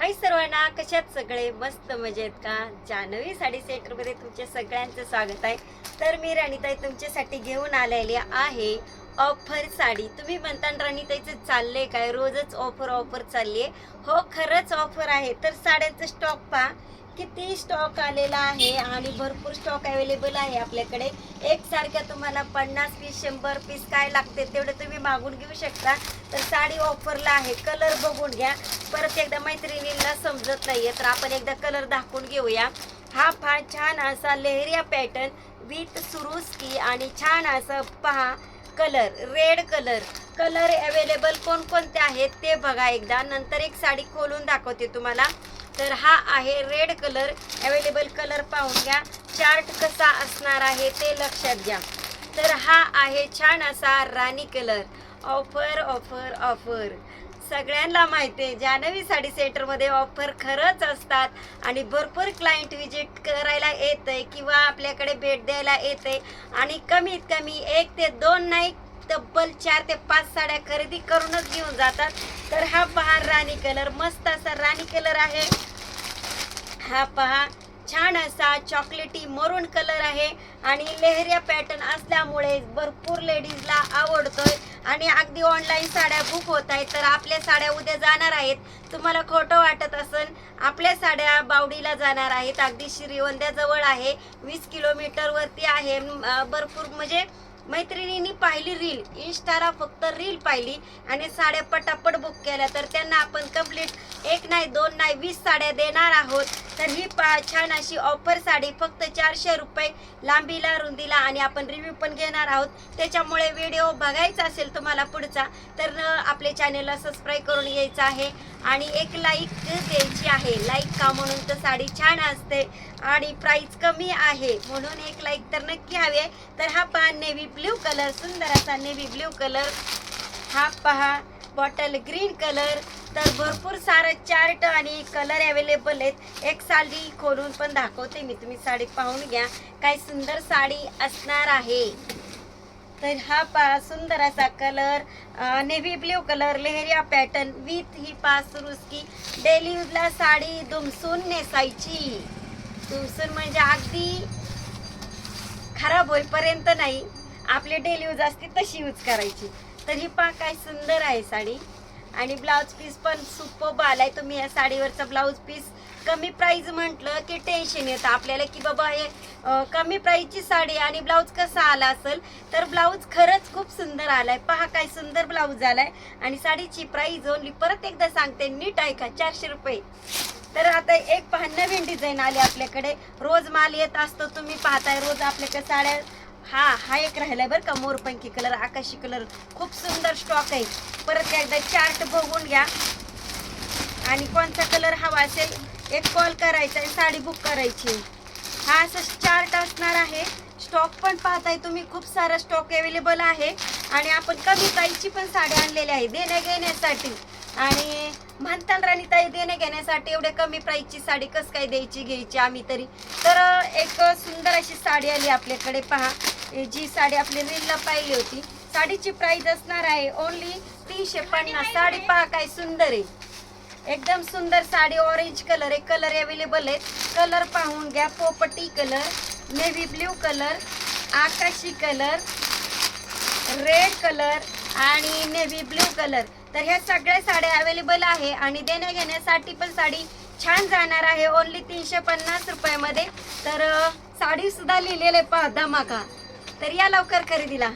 हाय सर्वांना कशात सगळे मस्त मजेत का? जानवी साडी सेंटरमध्ये तुमच्या सगळ्यांचं स्वागत आहे. तर मी राणीताई तुमच्यासाठी घेऊन आलेली आहे ऑफर साडी. तुम्ही म्हणता राणीताईचं चाललंय काय? रोजच ऑफर ऑफर चालली आहे हो खरंच ऑफर आहे. तर साड्यांचं स्टॉक पहा. किती स्टॉक आलेला आहे आणि भरपूर स्टॉक अवेलेबल आहे आपल्याकडे. एक तुम्हाला पन्नास पीस शंभर पीस काय लागते तेवढे तुम्ही मागून घेऊ शकता. तर साडी ऑफरला आहे. कलर बघून घ्या. परत एकदा मैत्रिणींना समजत नाहीये तर आपण एकदा कलर दाखवून घेऊया. हा फार छान असा लेहरिया पॅटर्न विथ सुरुस्की आणि छान असं पहा colour red colour colour available कोणकोणते आहेत ते बघा एकदा. नंतर एक साडी खोलून दाखवते तुम्हाला. तर हा आहे रेड कलर अवेलेबल कलर पाहून घ्या. चार्ट कसा असणार आहे ते लक्षात घ्या. तर हा आहे छान असा राणी कलर. ऑफर ऑफर ऑफर सगळ्यांना माहिती आहे जानवी साडी सेंटरमध्ये ऑफर खरंच असतात आणि भरपूर क्लायंट विजिट करायला येतंय किंवा आपल्याकडे भेट द्यायला येते आणि कमीत कमी एक ते दोन नाही तब्बल चार ते पाच साड्या खरेदी करूनच घेऊन जातात. तर हा पहा राणी कलर मस्त असा राणी कलर आहे. हा पहा छान असा चॉकलेटी मरून कलर आहे. आणि लेहरिया पॅटर्न असल्यामुळे भरपूर लेडीजला आवडतोय. आणि अगदी ऑनलाईन साड्या बुक होत आहेत तर आपल्या साड्या उद्या जाणार आहेत. तुम्हाला खोटं वाटत असन आपल्या साड्या बावडीला जाणार आहेत. अगदी श्रीवंद्याजवळ आहे वीस किलोमीटरवरती आहे. भरपूर म्हणजे मैत्रिणींनी पाहिली रील इन्स्टाला फक्त रील पाहिली आणि साड्या पटापट बुक केल्या. तर त्यांना आपण कंप्लीट एक नाही दोन नाही वीस साड्या देणार आहोत. तर ही पा छान अशी ऑफर साडी फक्त चारशे रुपये लांबीला रुंदीला आणि आपण रिव्ह्यू पण घेणार आहोत. त्याच्यामुळे व्हिडिओ बघायचा असेल तुम्हाला पुढचा तर आपले आपल्या चॅनेलला सबस्क्राईब करून यायचं आहे. आणि एक लाईक द्यायची आहे. लाईक का म्हणून तर साडी छान असते आणि प्राईस कमी आहे. म्हणून एक लाईक तर नक्की हवे. तर हा पहा नेव्ही ब्ल्यू कलर सुंदर असा नेव्ही ब्ल्यू कलर हा पहा. बॉटल ग्रीन कलर तर भरपूर सारं चार्ट आणि कलर अवेलेबल आहेत. एक साडी खोलून पण दाखवते मी. तुम्ही साडी पाहून घ्या. काय सुंदर साडी असणार आहे. तर हा पा सुंदर असा colour navy blue colour leheriya pattern with he pass रुसकी daily यूजला sari दुमसून नेसायची. दुमसून म्हणजे अगदी खराब होईपर्यंत नाही. आपली डेली यूज असते तशी यूज करायची. तर ही पहा काय सुंदर आहे साडी. आणि ब्लाऊज पीस पण सुपब आलाय. तुम्ही या साडीवरचा ब्लाऊज पीस कमी प्राइस म्हटलं की टेन्शन येतं आपल्याला की बाबा हे कमी प्राइसची साडी आणि ब्लाऊज कसा आला असेल तर ब्लाऊज खरंच खूप सुंदर आलाय. पहा काय सुंदर ब्लाऊज आलाय. आणि साडीची प्राइस ओनली परत एकदा सांगते नीट आहे का चारशे रुपये. तर आता एक पहा नवीन डिझाईन आली आपल्याकडे. रोज माल येत असतो तुम्ही पाहताय रोज आपल्याकडे साड्या हा हा एक राहिलाय बरं का मोरपंखी कलर आकाशी कलर खूप सुंदर स्टॉक आहे. परत एकदा चार्ट बघून घ्या. आणि कोणता कलर हवा असेल एक कॉल करायचा आहे साडी बुक करायची. हा असं चार्ट असणार आहे. स्टॉक पण पाहताय तुम्ही खूप सारा स्टॉक अवेलेबल आहे. आणि आपण कमी प्राईसची पण साडी आणलेली आहे देण्या घेण्यासाठी आणि म्हणताल राणी ताई देण्या घेण्यासाठी एवढ्या कमी प्राईसची साडी कसं काय द्यायची घ्यायची आम्ही तरी. तर एक सुंदर अशी साडी आली आपल्याकडे पहा. जी साडी आपली रीलला पाहिली होती साडीची प्राईज असणार आहे ओनली तीनशे पन्नास. साडी पहा काय सुंदर आहे. एकदम सुंदर साडी ऑरेंज कलर आहे. कलर अवेलेबल आहेत. कलर पाहून घ्या पोपटी कलर नेव्ही ब्ल्यू कलर आकाशी कलर रेड कलर आणि नेव्ही ब्ल्यू कलर तर ह्या सगळ्या साड्या अवेलेबल आहे आणि देण्या घेण्यासाठी पण साडी छान जाणार आहे. ओनली तीनशे पन्नास रुपयामध्ये. तर साडीसुद्धा साडी सुद्धा लिहिलेलं आहे पहा धमाका. तर या लवकर खरेदीला.